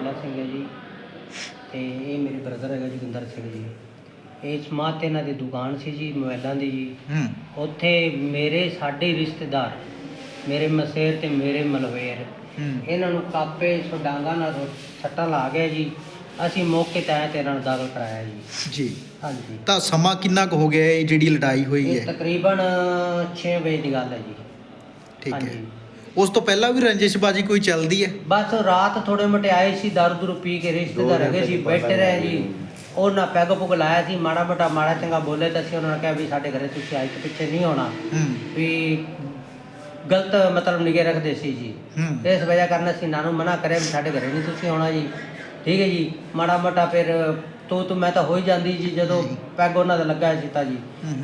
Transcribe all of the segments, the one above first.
ਬਾਲਾ ਸਿੰਘ ਹੈ ਜੀ। ਤੇ ਇਹ ਮੇਰੇ ਬ੍ਰਦਰ ਹੈਗਾ ਜੋਗਿੰਦਰ ਸਿੰਘ ਜੀ। ਇਹ ਸਮਾਤ ਤੇ ਇਹਨਾਂ ਦੀ ਦੁਕਾਨ ਸੀ ਜੀ ਮੋਬਾਈਲਾਂ ਦੀ ਜੀ। ਹੂੰ। ਉੱਥੇ ਮੇਰੇ ਸਾਡੇ ਰਿਸ਼ਤੇਦਾਰ ਮੇਰੇ ਮਸੇਰ ਤੇ ਮੇਰੇ ਮਲਵੇਰ ਹੂੰ। ਇਹਨਾਂ ਨੂੰ ਕਾਪੇ ਸੁਡਾਂਗਾ ਨਾਲ ਸੱਟਾਂ ਲਾ ਗਏ ਜੀ। ਅਸੀਂ ਮੌਕੇ ਤੇ ਆਏ ਤੇ ਇਹਨਾਂ ਨੂੰ ਦਾਖਲ ਕਰਾਇਆ ਜੀ। ਜੀ। ਹਾਂਜੀ। ਤਾਂ ਸਮਾਂ ਕਿੰਨਾ ਕੁ ਹੋ ਗਿਆ ਇਹ ਜਿਹੜੀ ਲੜਾਈ ਹੋਈ ਇਹ ਹੈ ਤਕਰੀਬਨ 6 ਵਜੇ ਦੀ ਗੱਲ ਹੈ ਜੀ। ਠੀਕ ਹੈ। ਹਾਂਜੀ। ਉਸ ਤੋਂ ਪਹਿਲਾਂ ਵੀ ਰੰਜਿਸ਼ਬਾਜੀ ਕੋਈ ਚੱਲਦੀ ਹੈ? ਬਸ ਰਾਤ ਥੋੜੇ ਮੋਟੇ ਆਏ ਸੀ ਦਾਰੂ ਦੂਰੂ ਪੀ ਕੇ ਰਿਸ਼ਤੇਦਾਰ ਹੈਗੇ ਸੀ ਬੈਠੇ ਰਹੇ ਜੀ ਉਹਨਾਂ ਪੈਗ ਪੁਗ ਲਾਇਆ ਸੀ ਮਾੜਾ ਮੋਟਾ ਮਾੜਾ ਚੰਗਾ ਬੋਲੇ ਤਾਂ ਅਸੀਂ ਉਹਨਾਂ ਨੇ ਕਿਹਾ ਵੀ ਸਾਡੇ ਘਰੇ ਤੁਸੀਂ ਆਈ ਤੇ ਪਿੱਛੇ ਨਹੀਂ ਆਉਣਾ। ਵੀ ਗਲਤ ਮਤਲਬ ਨਿਗੇ ਰੱਖਦੇ ਸੀ ਜੀ। ਇਸ ਵਜ੍ਹਾ ਕਾਰਨ ਅਸੀਂ ਨੂੰ ਮਨਾ ਕਰਿਆ ਵੀ ਸਾਡੇ ਘਰੇ ਨਹੀਂ ਤੁਸੀਂ ਆਉਣਾ ਜੀ। ਠੀਕ ਹੈ ਜੀ ਮਾੜਾ ਮੋਟਾ ਫਿਰ ਤੂੰ ਤੂੰ ਮੈਂ ਤਾਂ ਹੋ ਹੀ ਜਾਂਦੀ ਜੀ ਜਦੋਂ ਪੈਗ ਉਹਨਾਂ ਦਾ ਲੱਗਾ ਸੀ ਤਾਂ ਜੀ।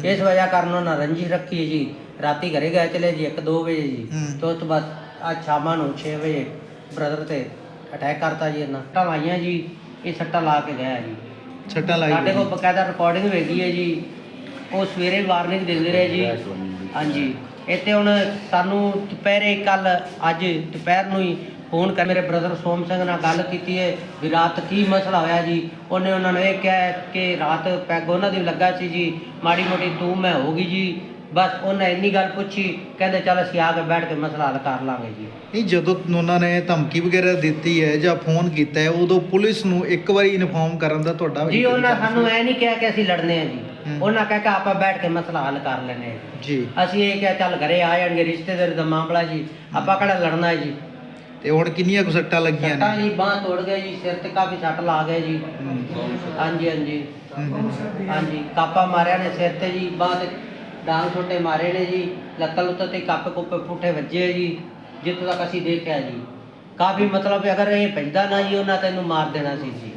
ਇਸ ਵਜ੍ਹਾ ਕਾਰਨ ਉਹਨਾਂ ਰੰਜਿਸ਼ ਰੱਖੀ ਜੀ। ਰਾਤੀ ਘਰੇ ਗਏ ਚਲੇ ਜੀ 1 2 ਵਜੇ ਜੀ। ਤੇ ਉਸ ਤੋਂ ਬਾਅਦ ਅੱਜ ਸ਼ਾਮਾਂ ਨੂੰ 6 ਵਜੇ ਬ੍ਰਦਰ ਤੇ ਅਟੈਕ ਕਰਤਾ ਜੀ ਇਹਨਾਂ। ਸੱਟਾਂ ਲਾਈਆਂ ਜੀ ਇਹ ਸੱਟਾਂ ਲਾ ਕੇ ਗਿਆ ਜੀ। ਛੱਟਾਂ ਲਾਈ ਸਾਡੇ ਕੋਲ ਹੋਈ। ਬਕਾਇਦਾ ਰਿਕਾਰਡਿੰਗ ਹੈਗੀ ਹੈ ਜੀ। ਉਹ ਸਵੇਰੇ ਵਾਰਨਿੰਗ ਦਿੰਦੇ ਰਹੇ ਜੀ। ਹਾਂਜੀ। ਇੱਥੇ ਹੁਣ ਸਾਨੂੰ ਦੁਪਹਿਰੇ ਕੱਲ ਅੱਜ ਦੁਪਹਿਰ ਨੂੰ ਹੀ ਫੋਨ ਕਰ ਮੇਰੇ ਬ੍ਰਦਰ ਸੋਮ ਸਿੰਘ ਨਾਲ ਗੱਲ ਕੀਤੀ ਹੈ ਵੀ ਰਾਤ ਕੀ ਮਸਲਾ ਹੋਇਆ ਜੀ। ਉਹਨੇ ਉਹਨਾਂ ਨੂੰ ਇਹ ਕਿਹਾ ਕਿ ਰਾਤ ਪੈਗ ਉਹਨਾਂ ਦੀ ਲੱਗਾ ਸੀ ਜੀ। ਮਾੜੀ ਮੋਟੀ ਤੂੰ ਮੈਂ ਹੋ ਗਈ ਜੀ। ਬਸ ਉਹਨੇ ਇੰਨੀ ਗੱਲ ਪੁੱਛੀ ਕਹਿੰਦੇ ਚੱਲ ਅਸੀਂ ਆ ਕੇ ਬੈਠ ਕੇ ਮਸਲਾ ਹੱਲ ਕਰ ਲਾਂਗੇ ਜੀ। ਨਹੀਂ ਜਦੋਂ ਉਹਨਾਂ ਨੇ ਧਮਕੀ ਵਗੈਰਾ ਦਿੱਤੀ ਹੈ ਜਾਂ ਫੋਨ ਕੀਤਾ ਹੈ ਉਦੋਂ ਪੁਲਿਸ ਨੂੰ ਇੱਕ ਵਾਰੀ ਇਨਫੋਰਮ ਕਰਨ ਦਾ ਤੁਹਾਡਾ ਜੀ ਉਹਨਾਂ? ਸਾਨੂੰ ਐ ਨਹੀਂ ਕਿਹਾ ਕਿ ਅਸੀਂ ਲੜਨੇ ਆ ਜੀ। ਉਹਨਾਂ ਕਹਿ ਕੇ ਆਪਾਂ ਬੈਠ ਕੇ ਮਸਲਾ ਹੱਲ ਕਰ ਲੈਣੇ ਆ ਜੀ। ਜੀ। ਅਸੀਂ ਇਹ ਕਿਹਾ ਚੱਲ ਘਰੇ ਆ ਜਾਣਗੇ ਰਿਸ਼ਤੇਦਾਰ ਦਾ ਮਾਮਲਾ ਜੀ। ਆਪਾਂ ਕਿਹੜਾ ਲੜਨਾ ਹੈ ਜੀ? ਤੇ ਹੁਣ ਕਿੰਨੀਆਂ ਕੁ ਸੱਟਾਂ ਲੱਗੀਆਂ ਸੱਟਾਂ ਨੇ ਜੀ ਬਾਂਹ ਤੋੜ ਗਏ ਜੀ ਸਿਰ ਤੇ ਕਾਫੀ ਸੱਟ ਲਾ ਗਏ ਜੀ। ਹਾਂਜੀ ਹਾਂਜੀ। ਹਾਂਜੀ ਕਾਪਾ ਮਾਰਿਆ ਨੇ ਸਿਰ ਤੇ ਜੀ ਬਾਂਹ ਤੇ ਡਾਂਗ ਛੋਟੇ ਮਾਰੇ ਨੇ ਜੀ ਲੱਤਾਂ ਲੁੱਤਾਂ ਤੇ ਕੱਪ ਕੁੱਪੇ ਪੁੱਠੇ ਵੱਜੇ ਜੀ ਜਿੱਥੋਂ ਤੱਕ ਅਸੀਂ ਦੇਖਿਆ ਜੀ। ਕਾਫੀ ਮਤਲਬ ਅਗਰ ਇਹ ਪੈਂਦਾ ਨਾ ਜੀ ਉਹਨਾਂ ਤੈਨੂੰ ਮਾਰ ਦੇਣਾ ਸੀ ਜੀ।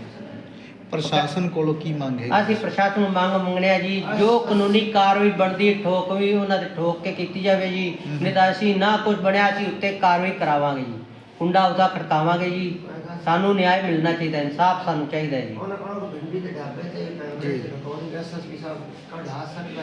ਪ੍ਰਸ਼ਾਸਨ ਕੋਲੋਂ ਕੀ ਮੰਗ ਹੈ? ਅਸੀਂ ਪ੍ਰਸ਼ਾਸਨ ਨੂੰ ਮੰਗ ਮੰਗਣੇ ਆ ਜੀ ਜੋ ਕਾਨੂੰਨੀ ਕਾਰਵਾਈ ਬਣਦੀ ਠੋਕ ਵੀ ਉਹਨਾਂ ਦੇ ਠੋਕ ਕੇ ਕੀਤੀ ਜਾਵੇ ਜੀ। ਨਹੀਂ ਤਾਂ ਅਸੀਂ ਨਾ ਕੁਝ ਬਣਿਆ ਅਸੀਂ ਉੱਤੇ ਕਾਰਵਾਈ ਕਰਾਵਾਂਗੇ ਜੀ। ਕੁੰਡਾ ਉਹਦਾ ਖੜਕਾਵਾਂਗੇ ਜੀ। ਸਾਨੂੰ ਨਿਆਂ ਮਿਲਣਾ ਚਾਹੀਦਾ ਇਨਸਾਫ ਸਾਨੂੰ ਚਾਹੀਦਾ ਜੀ। ਉਹਨਾਂ ਕੋਲ ਬਿੰਦੀ ਦੇ ਡੱਬੇ ਤੇ ਜੀ। ਰਿਕਾਰਡਿੰਗ ਐਸਐਸਪੀ ਸਾਹਿਬ ਕਢਾ ਸਕਦਾ